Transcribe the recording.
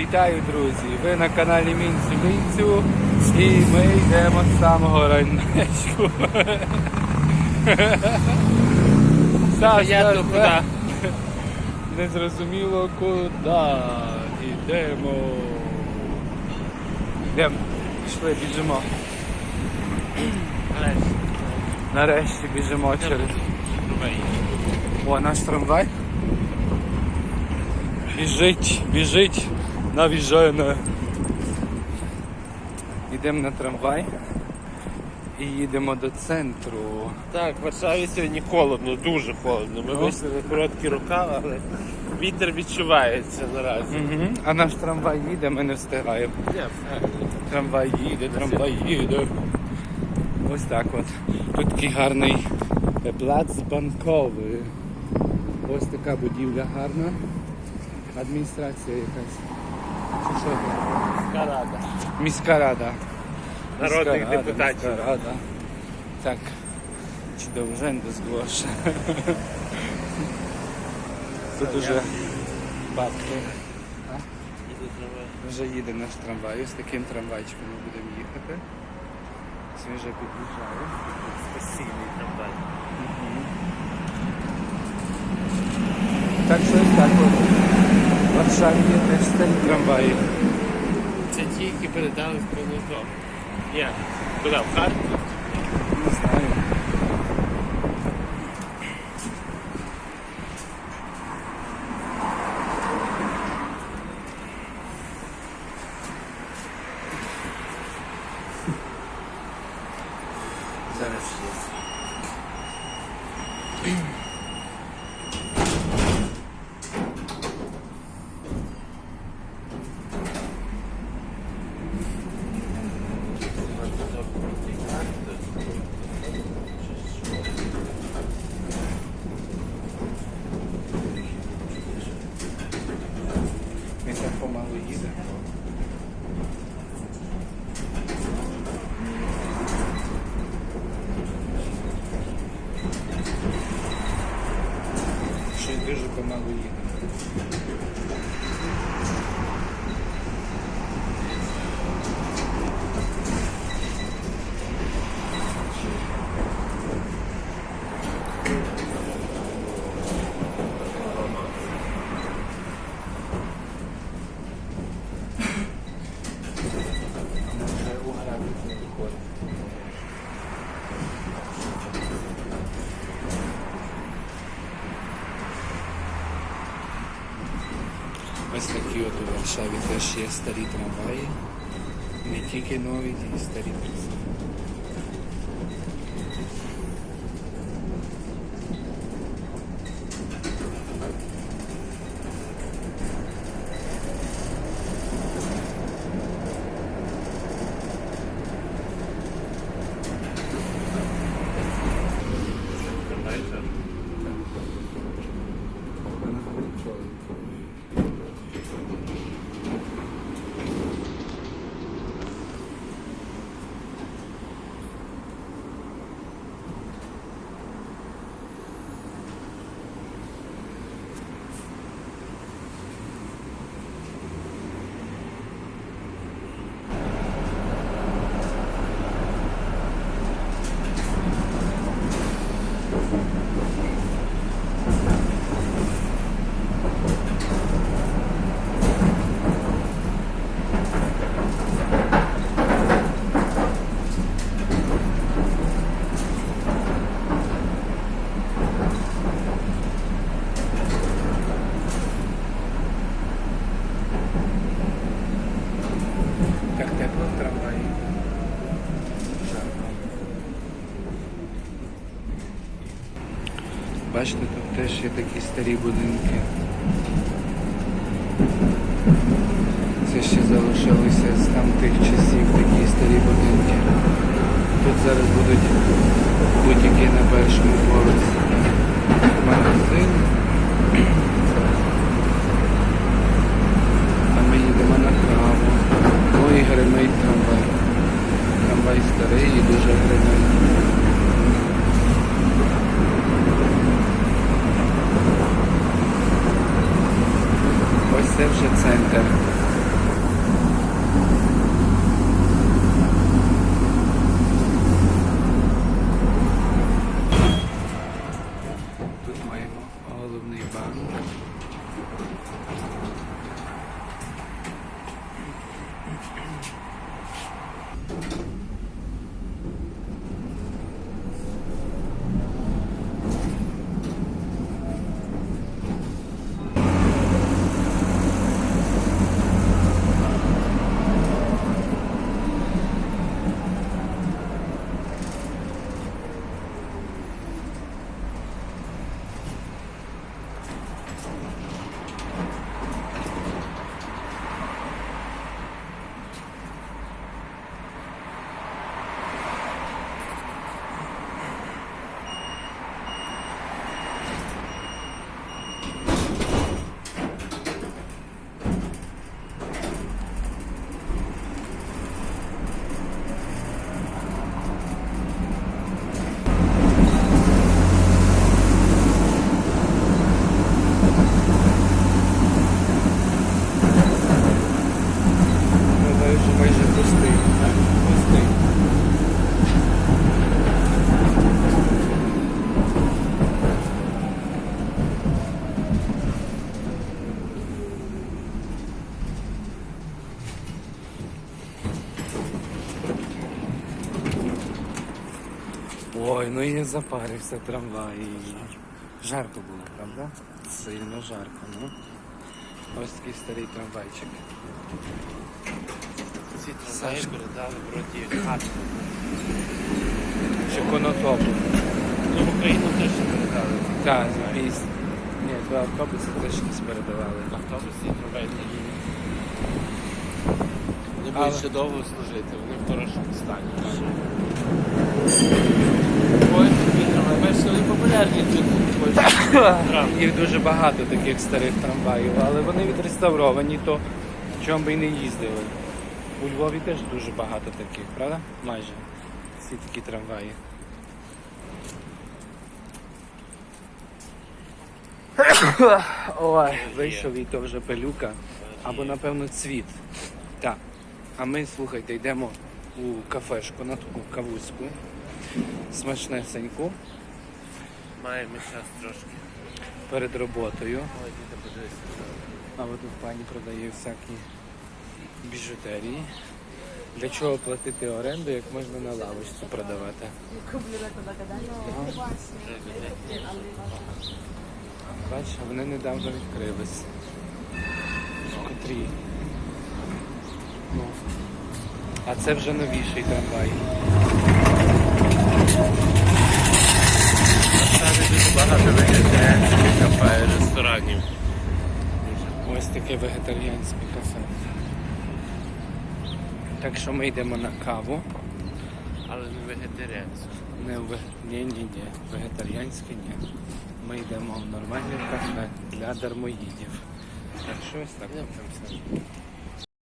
Вітаю, друзі! Ви на каналі Мінцю Мінцю і ми йдемо з самого ранечку. Саша, куди. Не зрозуміло куди. Йдемо. Йдемо. Пішли, біжимо. Нарешті біжимо через. О, наш трамвай. Біжить, біжить на. Йдемо на трамвай і їдемо до центру. Так, в Варшаві сьогодні холодно, дуже холодно. Ми Ну. вийшли на короткі рукава, але вітер відчувається наразі. Угу. А наш трамвай їде, ми не встигаємо. Ні. Трамвай їде, трамвай їде. Ось так от. Тут такий гарний плац банковий. Ось така будівля гарна. Адміністрація якась. Чи що? Міська рада. Міська рада. Народних Міська рада, депутатів. Міська рада. Так. Чи до urzędu zgłoszę. Тут уже бабки. Вже їде наш трамвай. Ось таким трамвайчиком ми будемо їхати. Він вже під'їжджає. Спасибі, трамвай. Так що ось так от. В Варшаві є теж старі трамваї. Це ті, які передали в Кронозов. Ні, куди? В Харків? Не знаю. Зараз є. Він так помалу їде. Щось дуже помалу їде. Ось такі от у Варшаві теж є старі трамваї. Не тільки нові, й старі так само. Так тепло в трамваї. Бачите, тут теж є такі старі будинки. Це ще залишилося з там тих часів такі старі будинки. Тут зараз будуть будь-які на першому поверсі. Магазин. А ми їдемо на каву. Ой, гримить трамвай. Трамвай старий і дуже гримить. Ось це вже центр. Ой, ну і запарився трамвай. Жарко було, правда? Сильно жарко, ну. Ось такий старий трамвайчик. Ці трамваї передали вроді хатку. Чи конотопу. Ну, в Україну теж передали. Так, міст. Ні, два автобуси теж не передавали. Автобус і трамвай. Вони будуть ще довго служити, вони в хорошому стані. Такі вони популярні тут. Їх дуже багато таких старих трамваїв, але вони відреставровані, то чому би і не їздили. У Львові теж дуже багато таких, правда? Майже. Всі такі трамваї. Ой, вийшов і то вже пилюка. Або напевно цвіт. Так. А ми, слухайте, йдемо у кафешку на таку кавузьку. Смачнесеньку Маємо час трошки. перед роботою. А от тут пані продає всякі біжутерії. Для чого платити оренду, як можна на лавочці продавати? Бачиш, вони недавно відкрились. Котрі. Ну. А це вже новіший трамвай. Насправді дуже багато вегетаріанських кафе, ресторанів. Ось таке вегетаріанське кафе. Так що ми йдемо на каву. Але не вегетаріанські. Не в ні, ні, ні. Вегетаріанське ні. Ми йдемо в нормальне кафе для дармоїдів. Так що ось так. Все.